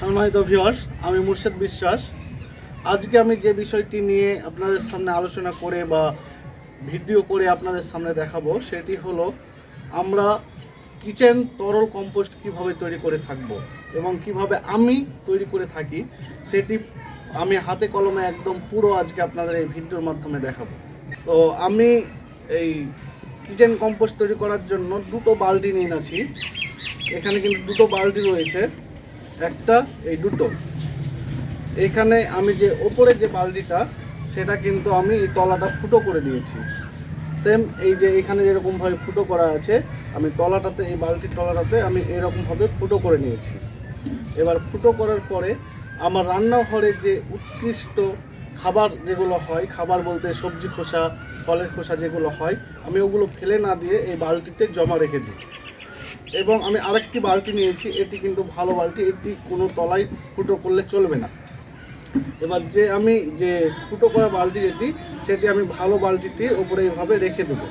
সম্মানিত ভিউয়ার্স আমি মুর্শেদ বিশ্বাস। আজকে আমি যে বিষয়টি নিয়ে আপনাদের সামনে আলোচনা করে বা ভিডিও করে আপনাদের সামনে দেখাবো, সেটি হলো আমরা কিচেন তরল কম্পোস্ট কীভাবে তৈরি করে থাকব এবং কীভাবে আমি তৈরি করে থাকি, সেটি আমি হাতে কলমে একদম পুরো আজকে আপনাদের এই ভিডিওর মাধ্যমে দেখাবো। তো আমি এই কিচেন কম্পোস্ট তৈরি করার জন্য দুটো বালতি নিয়ে আছি এখানে কিন্তু দুটো বালতি রয়েছে। একটা, এই দুটো। এখানে আমি যে ওপরে যে বালতিটা, সেটা কিন্তু আমি এই তলাটা ফুটো করে দিয়েছি। সেম এই যে এখানে যেরকমভাবে ফুটো করা আছে, আমি তলাটাতে, এই বালতির তলাটাতে আমি এরকমভাবে ফুটো করে নিয়েছি। এবার ফুটো করার পরে আমার রান্নাঘরে যে উৎকৃষ্ট খাবার যেগুলো হয়, খাবার বলতে সবজি খোসা, ফলের খোসা যেগুলো হয়, আমি ওগুলো ফেলে না দিয়ে এই বালতিতে জমা রেখে দিই। এবং আমি আরেকটি বালতি নিয়েছি, এটি কিন্তু ভালো বালতি, এটি কোনো তলায় ফুটো করলে চলবে না। এবার যে আমি যে ফুটো করা বালতি যেটি, সেটি আমি ভালো বালতিটির ওপরে এইভাবে রেখে দেবো।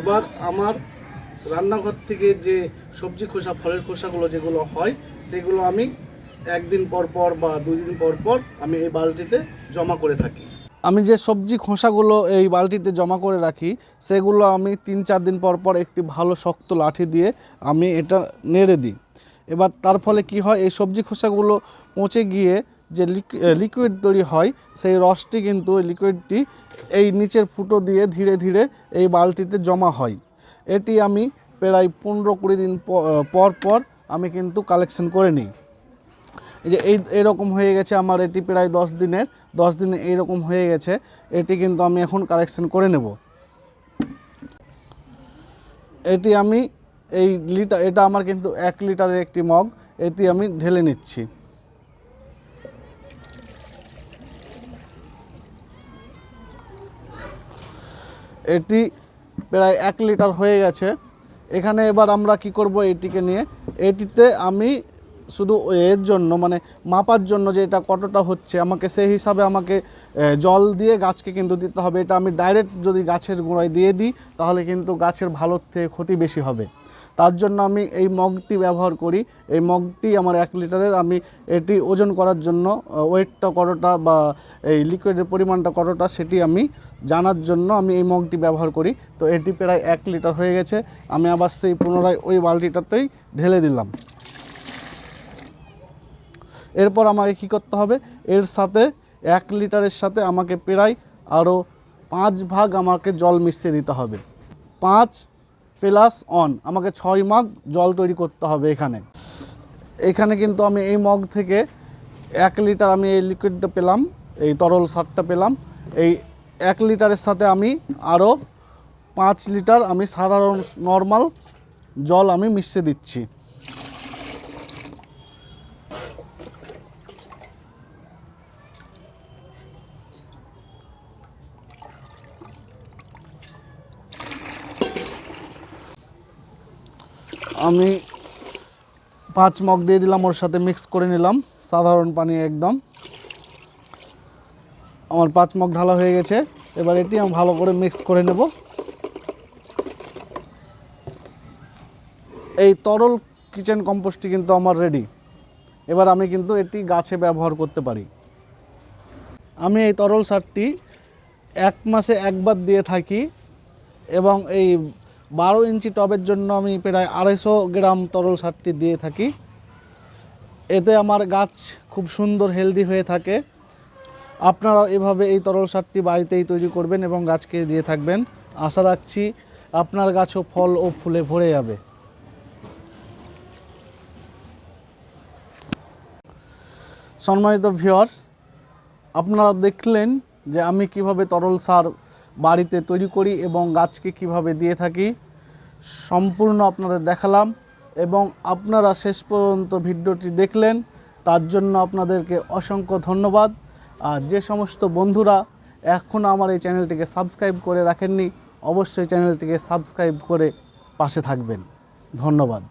এবার আমার রান্নাঘর থেকে যে সবজি খোসা, ফলের খোসাগুলো যেগুলো হয়, সেগুলো আমি একদিন পর পর বা দুই দিন পর পর আমি এই বালতিতে জমা করে থাকি। আমি যে সবজি খোসাগুলো এই বালতিতে জমা করে রাখি, সেগুলো আমি তিন চার দিন পর পর একটি ভালো শক্ত লাঠি দিয়ে আমি এটা নেড়ে দিই। এবার তার ফলে কি হয়, এই সবজি খোসাগুলো পচে গিয়ে যে লিকুইড তৈরি হয়, সেই রসটি কিন্তু লিকুইডটি এই নিচের ফুটো দিয়ে ধীরে ধীরে এই বালতিতে জমা হয়। এটি আমি প্রায় পনেরো কুড়ি দিন পর পর আমি কিন্তু কালেকশন করে নিই। এই যে এই, এরকম হয়ে গেছে আমার, এটি প্রায় দশ দিনের, দশ দিনে এইরকম হয়ে গেছে, এটি কিন্তু আমি এখন কালেকশন করে নেব। এটি আমি এই লিটার এটা আমার কিন্তু এক লিটারের একটি মগ, এটি আমি ঢেলে নিচ্ছি। এটি প্রায় এক লিটার হয়ে গেছে। এখানে এবার আমরা কি করব এটিকে নিয়ে? এটিতে আমি শুধু এর জন্য মানে মাপার জন্য যে এটা কতটা হচ্ছে, আমাকে সেই হিসাবে আমাকে জল দিয়ে গাছকে কিন্তু দিতে হবে। এটা আমি ডাইরেক্ট যদি গাছের গোড়ায় দিয়ে দিই, তাহলে কিন্তু গাছের ভালোর থেকে ক্ষতি বেশি হবে। তার জন্য আমি এই মগটি ব্যবহার করি। এই মগটি আমার এক লিটারের, আমি এটি ওজন করার জন্য ওয়েটটা কতটা বা এই লিকুইডের পরিমাণটা কতটা সেটি আমি জানার জন্য আমি এই মগটি ব্যবহার করি। তো এটি প্রায় এক লিটার হয়ে গেছে। আমি আবার সেই পুনরায় ওই বালতিটাতেই ঢেলে দিলাম। এরপর আমাকে কী করতে হবে? এর সাথে এক লিটারের সাথে আমাকে প্রায় আরও পাঁচ ভাগ আমাকে জল মিশিয়ে দিতে হবে। পাঁচ প্লাস অন আমাকে ছয় মগ জল তৈরি করতে হবে এখানে। এখানে কিন্তু আমি এই মগ থেকে এক লিটার আমি এই লিকুইডটা পেলাম, এই তরল সারটা পেলাম। এই এক লিটারের সাথে আমি আরও পাঁচ লিটার আমি সাধারণ নর্মাল জল আমি মিশিয়ে দিচ্ছি। আমি পাঁচ মগ দিয়ে দিলাম, ওর সাথে মিক্স করে নিলাম, সাধারণ পানি একদম। আমার পাঁচ মগ ঢালা হয়ে গেছে, এবার এটি আমি ভালো করে মিক্স করে নেব। এই তরল কিচেন কম্পোস্টটি কিন্তু আমার রেডি এবার আমি কিন্তু এটি গাছে ব্যবহার করতে পারি। আমি এই তরল সারটি এক মাসে একবার দিয়ে থাকি এবং এই বারো ইঞ্চি টবের জন্য আমি প্রায় আড়াইশো গ্রাম তরল সারটি দিয়ে থাকি। এতে আমার গাছ খুব সুন্দর, হেলদি হয়ে থাকে। আপনারাও এভাবে এই তরল সারটি বাড়িতেই তৈরি করবেন এবং গাছকে দিয়ে থাকবেন। আশা রাখছি আপনার গাছও ফল ও ফুলে ভরে যাবে। সম্মানিত ভিউয়ার্স আপনারা দেখলেন যে আমি কীভাবে তরল সার বাড়িতে তৈরি করি এবং গাছকে কীভাবে দিয়ে থাকি সম্পূর্ণ আপনাদের দেখালাম এবং আপনারা শেষ পর্যন্ত ভিডিওটি দেখলেন, তার জন্য আপনাদেরকে অসংখ্য ধন্যবাদ। আর যে সমস্ত বন্ধুরা এখনও আমার এই চ্যানেলটিকে সাবস্ক্রাইব করে রাখেননি, অবশ্যই চ্যানেলটিকে সাবস্ক্রাইব করে পাশে থাকবেন। ধন্যবাদ।